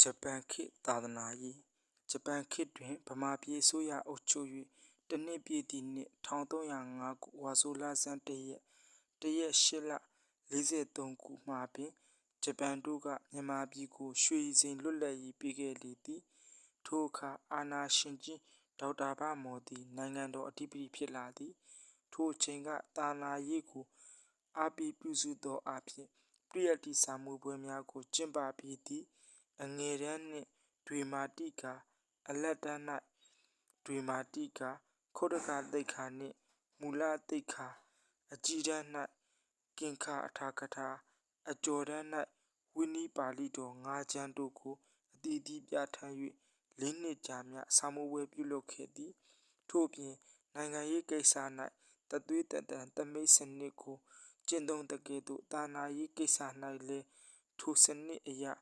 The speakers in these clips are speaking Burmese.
ဂျပန်ခေတ်သာသနာရေးဂျပန်ခေတ်တွင်ဗမာပြည်အစိုးရအုပ်ချုပ်၍တနှစ်ပြည့်သည့်နှစ်1305ခုဝါဆိုလဆန်းတရက်တရက်၈လ43ခုမှာပင်ဂျပန်တို့ကမြန်မာပြည်ကိုရွှေစိန်လွတ်လပ်ရေးပေးခဲ့လေသည်ထိုအခါအာနာရှင်ကြီးဒေါက်တာဘမော်သည်နိုင်ငံတော်အဓိပတိဖြစ်လာသည်ထိုအချိန်ကတာနာရေးကိုအားပေးပြုစုသောအဖြစ်ပရိယတ်တိစာမှုပွဲများကိုကျင့်ပပြီးသည် အငယ်တန်းနှင့်တွေမာတိကာအလတ်တန်း၌တွေမာတိကာခုတ်တကသိက္ခာနှင့်မူလသိက္ခာအကြီးတန်း၌ကင်္ခာအထာကထာအကျော်တန်း၌ဝိနိပါဠိတော်ငါးကျမ်းတို့ကိုအတီးတီးပြဋ္ဌာန်း၍လေးနှစ်ကြာမြစာမိုးပွဲပြုလုပ်ခဲ့သည်ထို့ပြင်နိုင်ငံရေးကိစ္စ၌တသွေးတတန်တမိတ်စနစ်ကိုကျင့်သုံးတကယ်သို့တာနာရေးကိစ္စ၌လည်းထိုစနစ်အရာ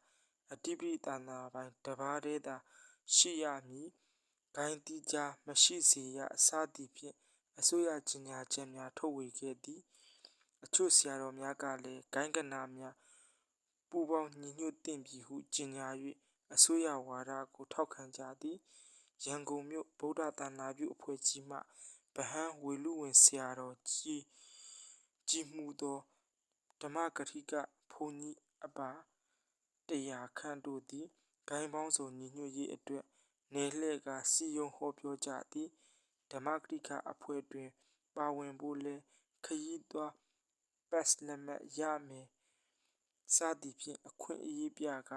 အဓိပတိသာနာပိုင်တပါးတည်းသာရှိရမည်ဂိုင်းတိကြားမရှိစေရအစသည်ဖြင့်အစိုးရကြီးညာချက်များထုတ်ဝေခဲ့သည်အချို့ဆရာတော်များကလည်းဂိုင်းကနာများပူပေါင်းညီညွတ်သင့်ပြီဟုကြီးညာ၍အစိုးရဝါဒကိုထောက်ခံကြသည်ရန်ကုန်မြို့ဗုဒ္ဓသာနာပြုအဖွဲ့ကြီးမှဗဟန်းဝေလူဝင်ဆရာတော်ကြီးကြီးမှုသောဓမ္မကထိကဘုန်းကြီးအပါ တရားခန့်တို့သည် ဂိုင်းပေါင်းစုံညီညွတ်ရေးအတွက် နယ်လှည့်ကစီယုံဟောပြောကြသည် ဓမ္မကတိကအဖွဲ့တွင် ပါဝင်ဖို့လဲခရီးသွားပတ်လက်မှတ်ရမယ်စသည်ဖြင့် အခွင့်အရေးပြက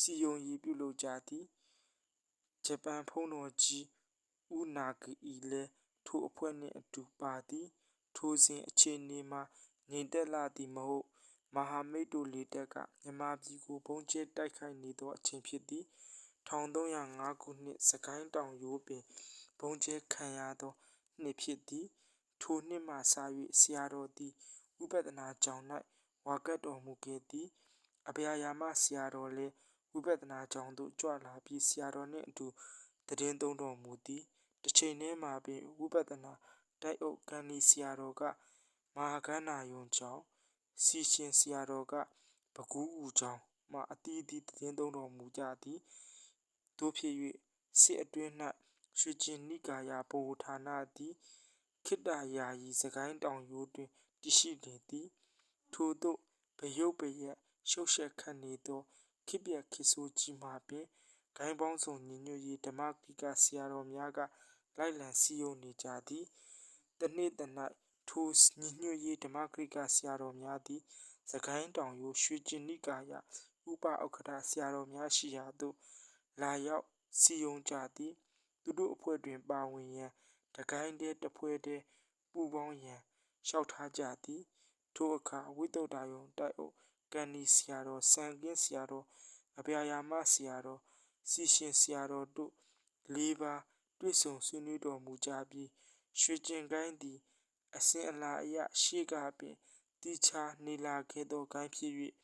စီယုံရေးပြုလုပ်ကြသည် ဂျပန်ဖုံးတော်ကြီး ဦးနာဂီလည်း ထိုအဖွဲ့နှင့်အတူပါသည် ထိုစဉ်အခြေအနေမှာ ငြိမ်သက်လာသည်မဟုတ် မဟာမိတ်တို့လေတပ်ကမြန်မာပြည်ကိုဘုံကျဲတိုက်ခိုက်နေသောအချိန်ဖြစ်သည်1305ခုနှစ်စကိုင်းတောင်ရိုးပင်ဘုံကျဲခံရသောနှစ်ဖြစ်သည်ထိုနှစ်မှစ၍ဆရာတော်သည်ဝိပဿနာကျောင်း၌ဝါကတ်တော်မူခဲ့သည်အဗျာယာမဆရာတော်လည်းဝိပဿနာကျောင်းသို့ကြွလာပြီးဆရာတော်နှင့်အတူတည်င်းသုံးတော်မူသည်တစ်ချိန်တည်းမှာပင်ဝိပဿနာတိုက်အုပ်ကန်ဒီဆရာတော်ကမဟာကန္နာယုံကျောင်း စီရှင်ဆရာတော်ကပကူးဦးကျောင်းမှအတီးတီးတည်င်းသုံးတော်မူကြသည်တို့ဖြစ်၍စစ်အတွင်း၌ရွှေကျင်နိကာယဗဟိုဌာနသည်ခိတ္တယာယီစကိုင်းတောင်ရိုးတွင်တည်ရှိနေသည်ထို့သို့ဗယုတ်ပရက်ရှုပ်ရှက်ခတ်နေသောခိပြက်ခိဆိုးကြီးမှာပင်ဂိုင်းပေါင်းစုံညီညွတ်ရေးဓမ္မကိကဆရာတော်များကလိုက်လံစည်းရုံးနေကြသည်တနေ့တ၌ ထိုညီညွတ်ရေးဓမ္မကိကဆရာတော်များသည်စကိုင်းတောင်ရိုးရွှေကျင်နိကာယဥပဥက္ကဋဆရာတော်များရှိရာသို့လာရောက်စီယုံကြသည် သူတို့အဖွဲ့တွင်ပါဝင်ရန်တကိုင်းတဲတဖွဲတဲပူပေါင်းရန်လျှောက်ထားကြသည် ထိုအခါဝိတုဒ္ဓယုံတိုက်အုပ်ကန်ဒီဆရာတော်စံကင်းဆရာတော်အဗျာယာမဆရာတော်စီရှင်ဆရာတော်တို့လေးပါးတွေ့ဆုံဆွေးနွေးတော်မူကြပြီးရွှေကျင်ကိုင်းသည် အစဉ်အလာအရရှေ့ကပင်တီချာနေလာခဲ့သောကိုင်းဖြစ်၍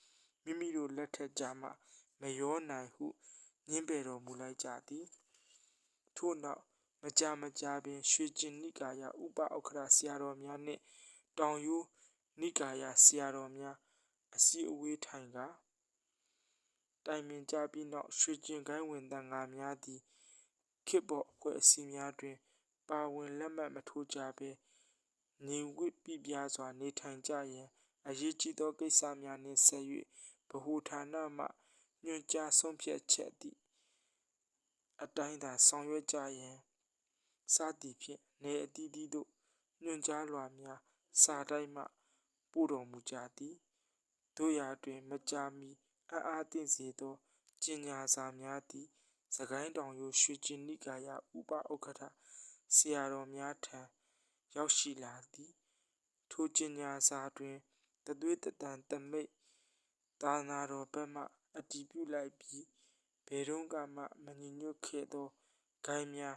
မိမိတို့လက်ထက်ကြမှမရောနိုင်ဟုညင်းပယ်တော်မူလိုက်ကြသည်ထို့နောက်မကြာမကြာပင်ရွှေကျင်နိကာယဥပဥက္ခရာဆရာတော်များနှင့်တောင်ရိုးနိကာယဆရာတော်များအစည်းအဝေးထိုင်ကတိုင်ပင်ကြပြီးနောက်ရွှေကျင်ကိုင်းဝင်တန်ဃာများသည်ခေတ်ပေါ်အဖွဲ့အစည်းများတွင် ပါဝင်လက်မှတ်မထိုးကြဘဲ နေဝိပြပြစွာနေထိုင်ကြရန်အရေးကြီးသောကိစ္စများနှင့်ဆက်၍ဗဟိုဌာနမှညွှန်ကြားဆုံးဖြတ်ချက်သည့်အတိုင်းသာဆောင်ရွက်ကြရန်စသည်ဖြင့်နေအသီးသီးသို့ညွှန်ကြားလွှာများစာတိုက်မှပို့တော်မူကြသည်တို့ရာတွင်မကြာမီအံ့အားသင့်စေသောကျင်ညာစာများသည်စကိုင်းတောင်ရိုးရွှေကျင်နိကာယဥပဥက္ကဋဆရာတော်များထံ ရောက်ရှိလာသည်ထိုကျင်ညာစာတွင်တသွေးတတန်တမိတ်သာနာတော်ဘက်မှအတည်ပြုလိုက်ပြီးဘယ်တော့မှမညီညွတ်ခဲ့သောဂိုင်းများ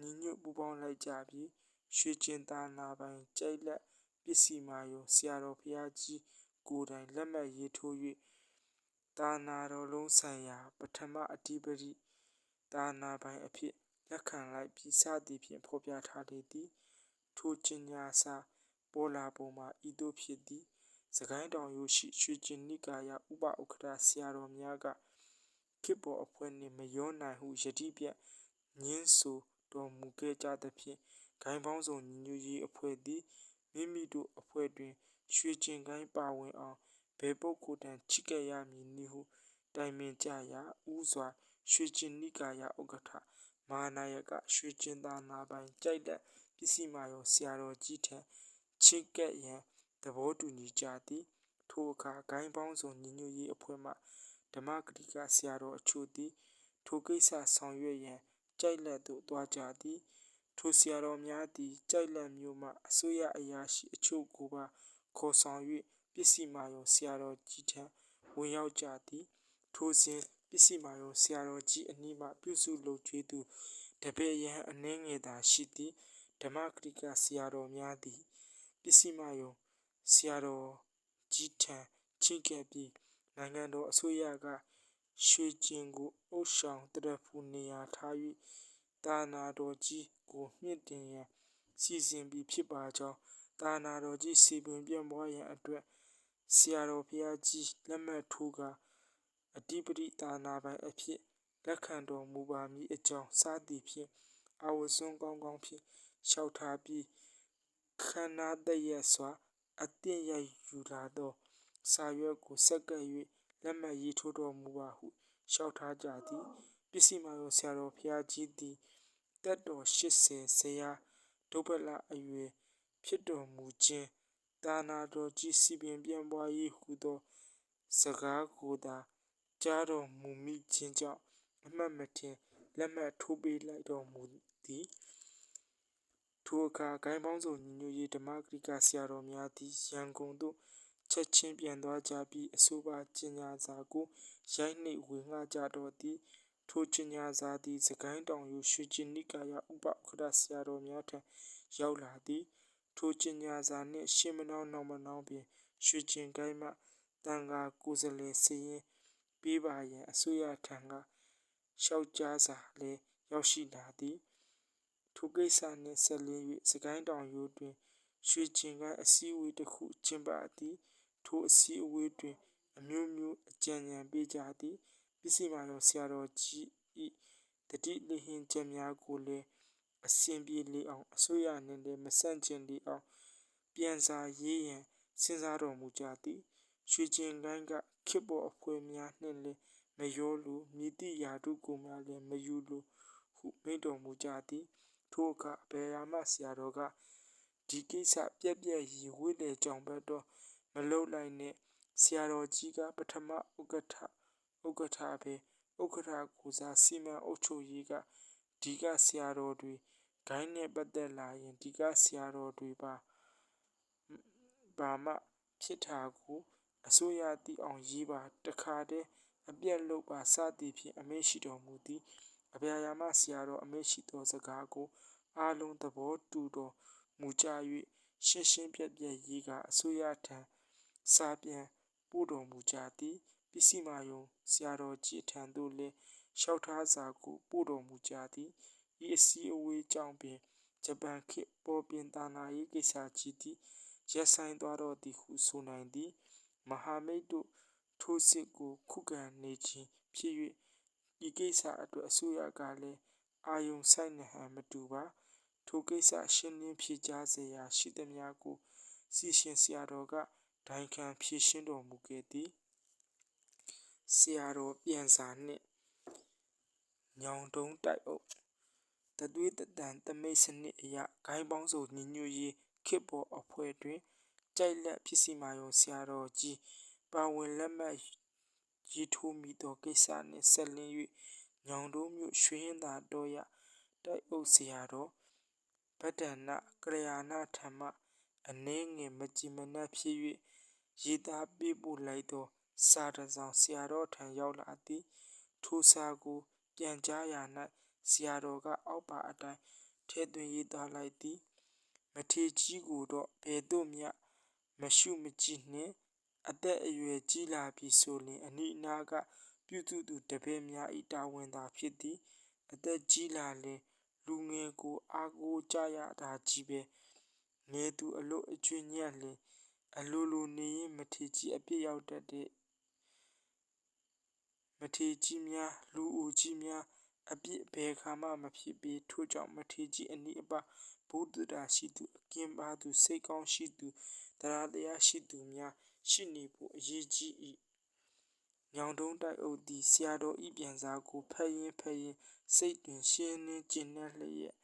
ညီညွတ်ပူးပေါင်းလိုက်ကြပြီးရွှေကျင်သာနာပိုင်ကြိုက်လက်ပစ္စည်းမာယုံဆရာတော်ဘုရားကြီးကိုယ်တိုင်လက်မှတ်ရေးထိုး၍သာနာတော်လုံးဆိုင်ရာ ပထမအဓိပတိသာနာပိုင်အဖြစ်လက်ခံလိုက်ပြီးစသည်ဖြင့်ဖော်ပြထားလေသည် ထိုကျင်ညာစာပေါ်လာပုံမှာဤသို့ဖြစ်သည်စကိုင်းတောင်ရိုးရှိရွှေကျင်နိကာယဥပဥက္ကဋဆရာတော်များကခခေတ်ပေါ်အဖွဲ့နှင့်မရောနိုင်ဟုယတိပြတ်ငင်းဆိုတော်မူခဲ့ကြသဖြင့်ဂိုင်းပေါင်းစုံညီညွတ်ရေးအဖွဲ့သည်မိမိတို့အဖွဲ့တွင်ရွှေကျင်ကိုင်းပါဝင်အောင်ဘယ်ပုဂ္ဂိုလ်တန်ချစ်ကပ်ရမည်နည်းဟုတိုင်ပင်ကြရာဥစွာရွှေကျင်နိကာယဥက္ကဋ္ဌမဟာနာယကရွှေကျင်သာနာပိုင်ကြိုက်လက် ပစ္စည်းမာယောဆရာတော်ကြီးထံချစ်ကပ်ရန်သဘောတူညီကြသည်ထိုအခါဂိုင်းပေါင်းစုံညီညွတ်ရေးအဖွဲ့မှဓမ္မဂတိကဆရာတော်အချို့သည်ထိုကိစ္စဆောင်ရွက်ရန်ကြိုက်လက်သို့သွားကြသည်ထိုဆရာတော်များသည်ကြိုက်လက်မျိုးမှအစိုးရအရာရှိအချို့ကိုပါခေါ်ဆောင်၍ပစ္စည်းမာယောဆရာတော်ကြီးထံဝင်ရောက်ကြသည်ထိုစဉ်ပစ္စည်းမာယောဆရာတော်ကြီးအနီးမှပြုစုလုပ်ကျွေးသူတပည့်ရန်အနှင်းငယ်သာရှိသည် ဓမ္မဂရိကဆရာတော်များသည်ပစ္စည်းမာယောဆရာတော်ကြီးထံချင့်ကပ်ပြီးနိုင်ငံတော်အစိုးရကရွှေကျင်ကိုအုပ်ဆောင်တရဖူနေရာထား၍တာနာတော်ကြီးကိုမြင့်တင်ရန်စီစဉ်ပြီးဖြစ်ပါကြောင်းတာနာတော်ကြီးစီပင်ပြန့်ပွားရန်အတွက်ဆရာတော်ဘုရားကြီးလက်မှတ်ထိုးကာအဓိပတိတာနာပိုင်အဖြစ်လက်ခံတော်မူပါမည်အကြောင်းစသည်ဖြင့်အဝစွန်းကောင်းကောင်းဖြင့် လျှောက်ထားပြီးခန္ဓာတရက်စွာအသင့်ရိုက်ယူလာသောစာရွက်ကိုဆက်ကပ်၍လက်မှတ်ရေးထိုးတော်မူပါဟုလျှောက်ထားကြသည်ပစ္စည်းမာယောဆရာတော်ဘုရားကြီးသည်တက်တော်80ဇရာဒုဗ္ဗလအရွယ်ဖြစ်တော်မူခြင်းတာနာတော်ကြီးစီပင်ပြန့်ပွားရေးဟုသောစကားကိုသာကြားတော်မူမိခြင်းကြောင့်အမှတ်မထင်လက်မှတ်ထိုးပေးလိုက်တော်မူသည် ထိုအခါဂိုင်းပေါင်းစုံညီညွတ်ရေးဓမ္မဂရိကဆရာတော်များသည်ရန်ကုန်သို့ချက်ချင်းပြန်သွားကြပြီးအဆိုပါကျင်ညာစာကိုရိုက်နှိပ်ဝေငှကြတော်သည်ထိုကျင်ညာစာသည်စကိုင်းတောင်ယူရွှေကျင်နိကာယဥပဥက္ကဋ္ဌဆရာတော်များထံရောက်လာသည်ထိုကျင်ညာစာနှင့်ရှင်းမနှောင်းနောက်မနှောင်းပင်ရွှေကျင်ကိုင်းမှတန်ဃာကိုယ်စားလှယ်စရင်ပေးပါရန်အစိုးရထံကလျှောက်ကြားစာလည်းရောက်ရှိလာသည် ထိုကိစ္စနှင့်ဆက်လင်း၍စကိုင်းတောင်ရိုးတွင်ရွှေကျင်ကိုင်းအစည်းအဝေးတစ်ခုကျင်းပသည်ထိုအစည်းအဝေးတွင် အမျိုးမျိုးအကြံဉာဏ်ပေးကြသည်ပစ္စည်းမာယောဆရာတော်ကြီး၏တတိလဟင်ချက်များကိုလည်းအစဉ်ပြေလေအောင်အစိုးရနှင့်လည်းမဆန့်ကျင်လေအောင်ပြန်စာရေးရန်စဉ်းစားတော်မူကြသည်ရွှေကျင်ကိုင်းကခေတ်ပေါ်အဖွဲ့များနှင့်လည်းမရောလိုမြည်သည့်ယာတုကိုများလည်းမယူလိုဟုမိန့်တော်မူကြသည် ထိုအခါအဘေယာမဆရာတော်ကဒီကိစ္စပြက်ပြက်ရီဝိလေကြောင်ဘက်တော့မလုတ်လိုက်နဲ့ဆရာတော်ကြီးကပထမဥက္ကဋ္ဌဥက္ကဋ္ဌပဲဥက္ကဋ္ဌကိုစားစီမံအုပ်ချုပ်ရေးကဒီကဆရာတော်တွေဂိုင်းနဲ့ပတ်သက်လာရင်ဒီကဆရာတော်တွေပါဘာမှဖြစ်တာကိုအစိုးရသိအောင်ရေးပါတခါတည်းအပြက်လုပ်ပါစသည်ဖြင့်အမိန့်ရှိတော်မူသည် အဗျာယာမဆရာတော်အမိန့်ရှိသောစကားကိုအားလုံးသဘောတူတော်မူကြ၍ရှင်းရှင်းပြတ်ပြတ်ရေးကအစိုးရထံစာပြန်ပို့တော်မူကြသည်ပစ္စည်းမာယုံဆရာတော်ကြီးထံသို့လည်းလျှောက်ထားစာကိုပို့တော်မူကြသည်ဤအစည်းအဝေးကြောင့်ပင်ဂျပန်ခေတ်ပေါ်ပင်သာနာရေးကိစ္စကြီးသည်ရက်ဆိုင်သွားတော့သည်ဟုဆိုနိုင်သည်မဟာမိတ်တို့ထိုးစစ်ကိုခုခံနေခြင်းဖြစ်၍ ဤကိစ္စအတွက်အစိုးရကလည်းအာယုံဆိုင်နေဟန်မတူပါထိုကိစ္စရှင်းလင်းဖြေကြားစေရာရှိသမျှကိုစီရှင်ဆရာတော်ကဒိုင်ခံဖြေရှင်းတော်မူခဲ့သည်ဆရာတော်ပြန်စာနှင့်ညောင်တုံးတိုက်အုပ်တသွေးတတန်တမိတ်စနစ်အရာဂိုင်းပေါင်းစုံညီညွတ်ရေးခေတ်ပေါ်အဖွဲ့တွင်ကြိုက်လက်ဖြစ်စီမာယုံဆရာတော်ကြီးပါဝင်လက်မှတ် ရေးထိုးမိသောကိစ္စနှင့်ဆက်လင်း၍ညောင်တုံးမြို့ရွှေဟင်းသာတော်ရတိုက်အုပ်ဆရာတော်ဗဒ္ဒနာကရယာနာထံမှအနှဲငယ်မကြည်မနှက်ဖြစ်၍ရေးသားပေးပို့လိုက်သောစာတစ်စောင်ဆရာတော်ထံရောက်လာသည်ထိုစာကိုပြန်ကြားရာ၌ဆရာတော်ကအောက်ပါအတိုင်းထဲသွင်းရေးသားလိုက်သည်မထေကြီးကိုတော့ဘယ်သို့မျှမရှုမကြည့်နှင့် အသက်အရွယ်ကြီးလာပြီဆိုလျှင် အနိအနာကပြုစုသူတပည့်များ၏တာဝန်သာဖြစ်သည် အသက်ကြီးလာလျှင် လူငယ်ကို အားကိုးကြရတာကြီးပဲ ငယ်သူအလို့အကျွင့်ညံ့လျင် အလိုလိုနေရင်မထေကြီးအပြစ်ရောက်တတ်တဲ့ မထေကြီးများ လူအိုကြီးများ အပြစ်ဘယ်ခါမှ မဖြစ်ပေ ထို့ကြောင့် မထေကြီးအနိအပဘုဒ္ဓတာရှိသူ အကင်းပါသူ စိတ်ကောင်းရှိသူတရားတရားရှိသူများ ရှိနေဖို့အရေးကြီး၏ညောင်တုံးတိုက်အုပ်သည်ဆရာတော်ဤပြန်စားကိုဖတ်ရင်ဖတ်ရင်စိတ်တွင်ရှင်းလင်းကျဉ်နှံ့လျက်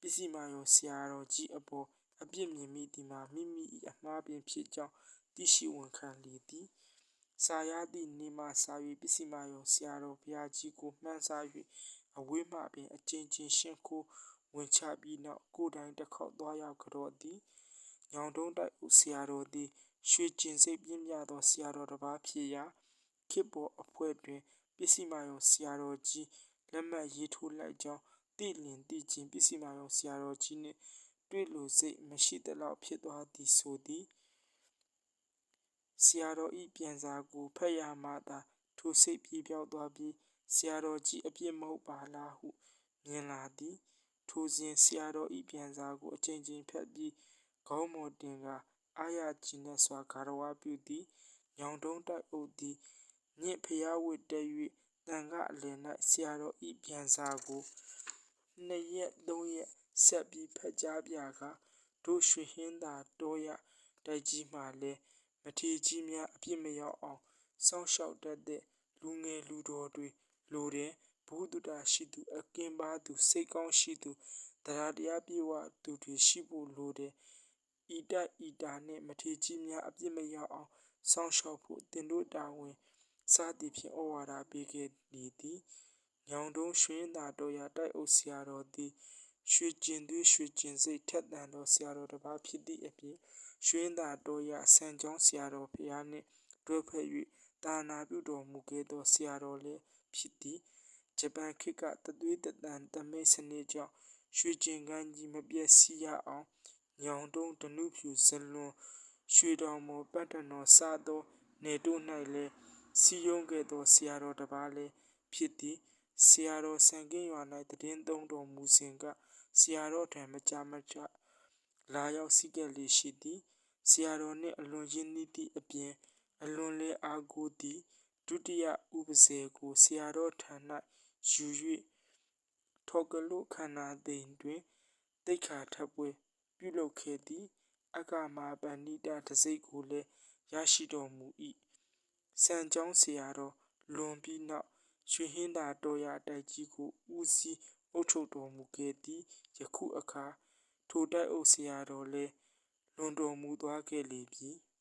ပစ္စည်းမယောဆရာတော်ကြီးအပေါ်အပြစ်မြင်မိသည်မှာမိမိ၏အမှားပင်ဖြစ်ကြောင်းသိရှိဝန်ခံလေသည်စာရသည့်နေမှစာ၍ပစ္စည်းမယောဆရာတော်ဘုရားကြီးကိုမှန်းဆ၍အဝေးမှပင်အချင်းချင်းရှင်းခိုးဝင်ချပြီးနောက်ကိုယ်တိုင်တစ်ခေါက်သွားရောက်ကြော့သည်ညောင်တုံးတိုက်ဦးဆရာတော်သည် ရွှေကျင်စိတ်ပြင်းပြသောဆရာတော်တစ်ပါးဖြစ်ရာခေတ်ပေါ်အဖွဲ့တွင်ပစ္စည်းမယောဆရာတော်ကြီးလက်မှတ်ရေးထိုးလိုက်ကြောင်းသိလင်သိချင်းပစ္စည်းမယောဆရာတော်ကြီးနှင့်တွေ့လိုစိတ်မရှိသလောက်ဖြစ်သွားသည်ဆိုသည်ဆရာတော်ဤပြန်စာကိုဖတ်ရမှသာထိုစိတ်ပြေပြောက်သွားပြီးဆရာတော်ကြီးအပြစ်မဟုတ်ပါလားဟုမြင်လာသည်ထိုစဉ်ဆရာတော်ဤပြန်စာကိုအချိန်ချင်းဖတ်ပြီးခေါင်းမော်တင်က အာရကြည်နဲ့စွာဂါရဝပြုသည်ညောင်တုံးတိုက်အုပ်သည်ညင့်ဖျားဝတ်တက်၍တန်ကအလယ်၌ဆရာတော်ဤပြန်စာကိုနှစ်ရက်သုံးရက်ဆက်ပြီးဖတ်ကြားပြကတို့ရွှေဟင်းသာတောရတိုက်ကြီးမှလည်းမထေကြီးများအပြစ်မရောက်အောင်စောင့်ရှောက်တတ်တဲ့လူငယ်လူတော်တွေလိုတယ်ဘုဒ္ဓတာရှိသူအကင်းပါသူစိတ်ကောင်းရှိသူတရားတရားပြေဝသူတွေရှိဖို့လိုတယ် ဤတိုက်ဤတာနှင့်မထေကြီးများအပြစ်မရောက်အောင်စောင့်ရှောက်ဖို့တင်တို့တာဝန်စသည်ဖြင့်ဩဝါဒပေးခဲ့လေသည်ညောင်တုံးရွှေသာတော်ရတိုက်အုပ်ဆရာတော်သည်ရွှေကျင်သွေးရွှေကျင်စိတ်ထက်သန်သောဆရာတော်တစ်ပါးဖြစ်သည့်အပြင်ရွှေသာတော်ရဆန်ကျောင်းဆရာတော်ဖျားနှင့်တွဲဖက်၍တာနာပြုတော်မူခဲ့သောဆရာတော်လည်းဖြစ်သည်ဂျပန်ခေတ်ကတသွေးတတန်တမိတ်စနစ်ကြောင့်ရွှေကျင်ကန်းကြီးမပြည့်စည်ရအောင် ညောင်တုံးဒနုဖြူဇလွန်ရွှေတော်မော်ပတ်တနော်စသောနေတို့၌လည်းစီယုံခဲ့သောဆရာတော်တစ်ပါးလည်းဖြစ်သည်ဆရာတော်ဆန်ကင်းရွာ၌တည်င်းသုံးတော်မူစဉ်ကဆရာတော်ထံမကြမကြလာရောက်စီးကက်လေးရှိသည်ဆရာတော်နှင့်အလွန်ရင်းနှီးသည့်အပြင်အလွန်လည်းအားကိုးသည်ဒုတိယဥပဇေကိုဆရာတော်ထံ၌ယူ၍ထောကလုခန္ဓာသိမ်တွင်တိတ်ခါထပ်ပွဲ ပြုလုပ်ခဲ့သည်အကမာပန္နိတတစိတ်ကိုလည်းရရှိတော်မူ၏စံကြောင်းဆရာတော်လွန်ပြီးနောက်ရွှေဟင်းသာတော်ရတိုက်ကြီးကိုဦးစီးအုပ်ချုပ်တော်မူခဲ့သည်ယခုအခါထိုတိုက်အုပ်ဆရာတော်လည်းလွန်တော်မူသွားခဲ့လေပြီ။